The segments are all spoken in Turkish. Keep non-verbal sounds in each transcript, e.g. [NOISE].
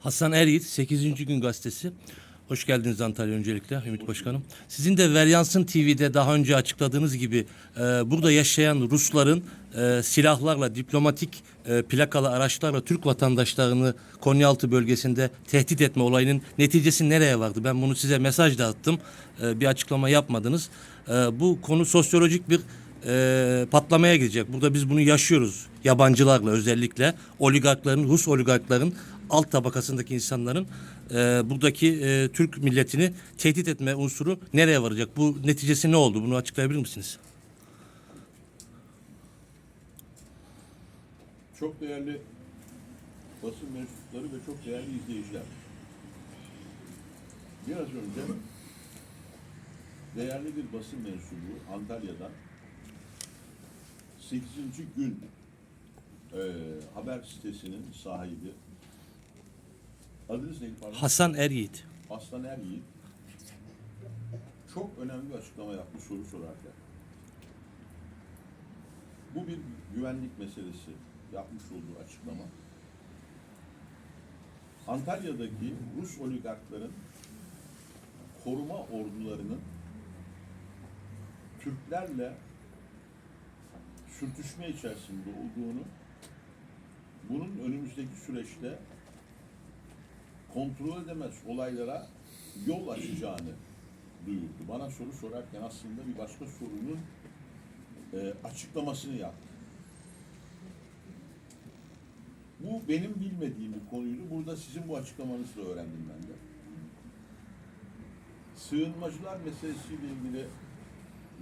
Hasan Eryiğit 8. Gün Gazetesi. Hoş geldiniz Antalya öncelikle Ümit Başkanım. Sizin de Veryansın TV'de daha önce açıkladığınız gibi e, burada yaşayan Rusların e, silahlarla, diplomatik e, plakalı araçlarla Türk vatandaşlarını Konyaaltı bölgesinde tehdit etme olayının neticesi nereye vardı? Ben bunu size mesaj da attım. E, bir açıklama yapmadınız. E, bu konu sosyolojik bir e, patlamaya girecek. Burada biz bunu yaşıyoruz. Yabancılarla özellikle oligarkların, Rus oligarkların alt tabakasındaki insanların e, buradaki e, Türk milletini tehdit etme unsuru nereye varacak? Bu neticesi ne oldu? Bunu açıklayabilir misiniz? Çok değerli basın mensupları ve çok değerli izleyiciler. Biraz önce değerli bir basın mensubu Antalya'dan 8. gün e, haber sitesinin sahibi adınız neydi pardon? Hasan Eryiğit. Aslan Eryiğit çok önemli bir açıklama yaptı soru sorarken. Bu bir güvenlik meselesi yapmış olduğu açıklama. Antalya'daki Rus oligarkların koruma ordularının Türklerle sürtüşme içerisinde olduğunu, bunun önümüzdeki süreçte kontrol edemez olaylara yol açacağını duyurdu. Bana soru sorarken aslında bir başka sorunun e, açıklamasını yaptı. Bu benim bilmediğim bir konuydu. Burada sizin bu açıklamanızla öğrendim ben de. Sığınmacılar meselesiyle ilgili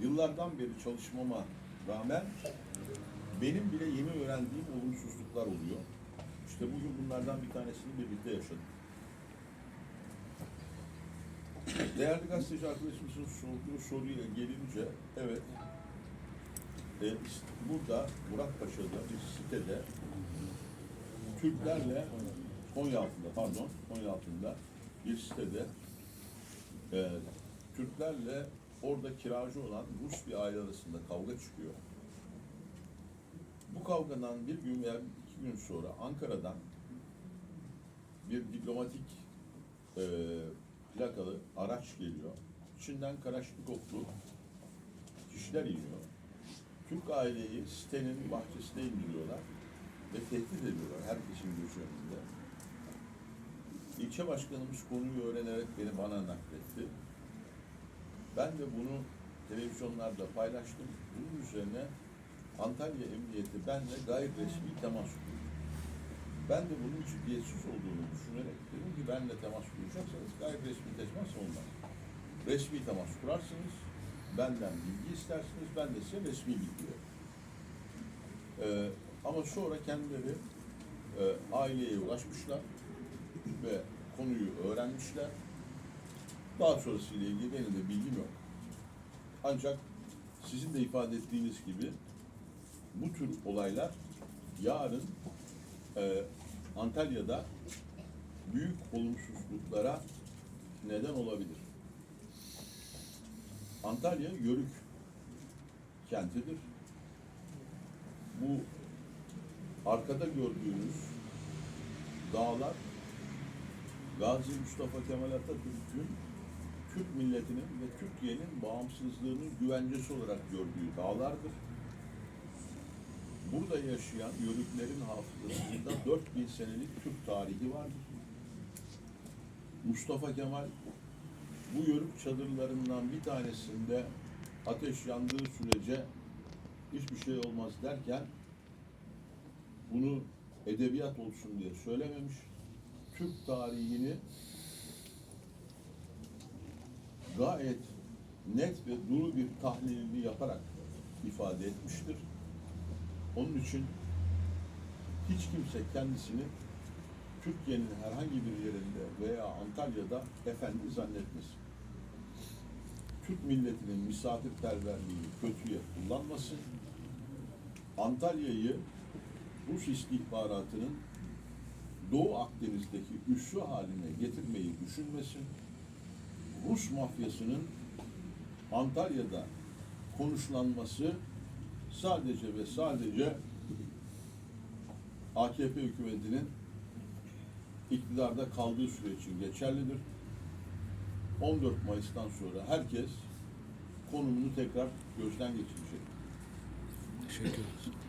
yıllardan beri çalışmama rağmen benim bile yeni öğrendiğim olumsuzluklar oluyor. İşte bugün bunlardan bir tanesini birlikte yaşadık. Değerli gazeteci arkadaşımızın sorduğu soruya gelince, evet, e, burada Muratpaşa'da bir sitede Türklerle Konyaaltı'nda, pardon, Konyaaltı'nda bir sitede e, Türklerle orada kiracı olan Rus bir aile arasında kavga çıkıyor. Bu kavgadan bir gün veya iki gün sonra Ankara'dan bir diplomatik e, plakalı araç geliyor. İçinden Karaşnikovlu kişiler iniyor. Türk aileyi sitenin bahçesine indiriyorlar ve tehdit ediyorlar herkesin gözü önünde. İlçe başkanımız konuyu öğrenerek beni bana nakletti. Ben de bunu televizyonlarda paylaştım. Bunun üzerine Antalya Emniyeti benle gayri resmi temas kurdu. Ben de bunun ciddiyetsiz olduğunu düşünerek dedim ki benle temas kuracaksanız gayri resmi temas olmaz. Resmi temas kurarsınız, benden bilgi istersiniz, ben de size resmi bilgi veririm. Ee, ama sonra kendileri e, aileye ulaşmışlar ve konuyu öğrenmişler. Daha sonrasıyla ilgili benim de bilgim yok. Ancak sizin de ifade ettiğiniz gibi bu tür olaylar yarın e, Antalya'da büyük olumsuzluklara neden olabilir. Antalya Yörük kentidir. Bu arkada gördüğünüz dağlar Gazi Mustafa Kemal Atatürk'ün Türk milletinin ve Türkiye'nin bağımsızlığının güvencesi olarak gördüğü dağlardır. Burada yaşayan Yörüklerin hafızasında [COUGHS] 4000 senelik Türk tarihi vardır. Mustafa Kemal bu Yörük çadırlarından bir tanesinde ateş yandığı sürece hiçbir şey olmaz derken bunu edebiyat olsun diye söylememiş. Türk tarihini gayet net ve duru bir tahlilini yaparak ifade etmiştir. Onun için hiç kimse kendisini Türkiye'nin herhangi bir yerinde veya Antalya'da efendi zannetmesin. Türk milletinin misafirperverliğini kötüye kullanmasın. Antalya'yı Rus istihbaratının Doğu Akdeniz'deki üssü haline getirmeyi düşünmesin. Rus mafyasının Antalya'da konuşlanması sadece ve sadece AKP hükümetinin iktidarda kaldığı süre için geçerlidir. 14 Mayıs'tan sonra herkes konumunu tekrar gözden geçirecek. Teşekkür ederiz.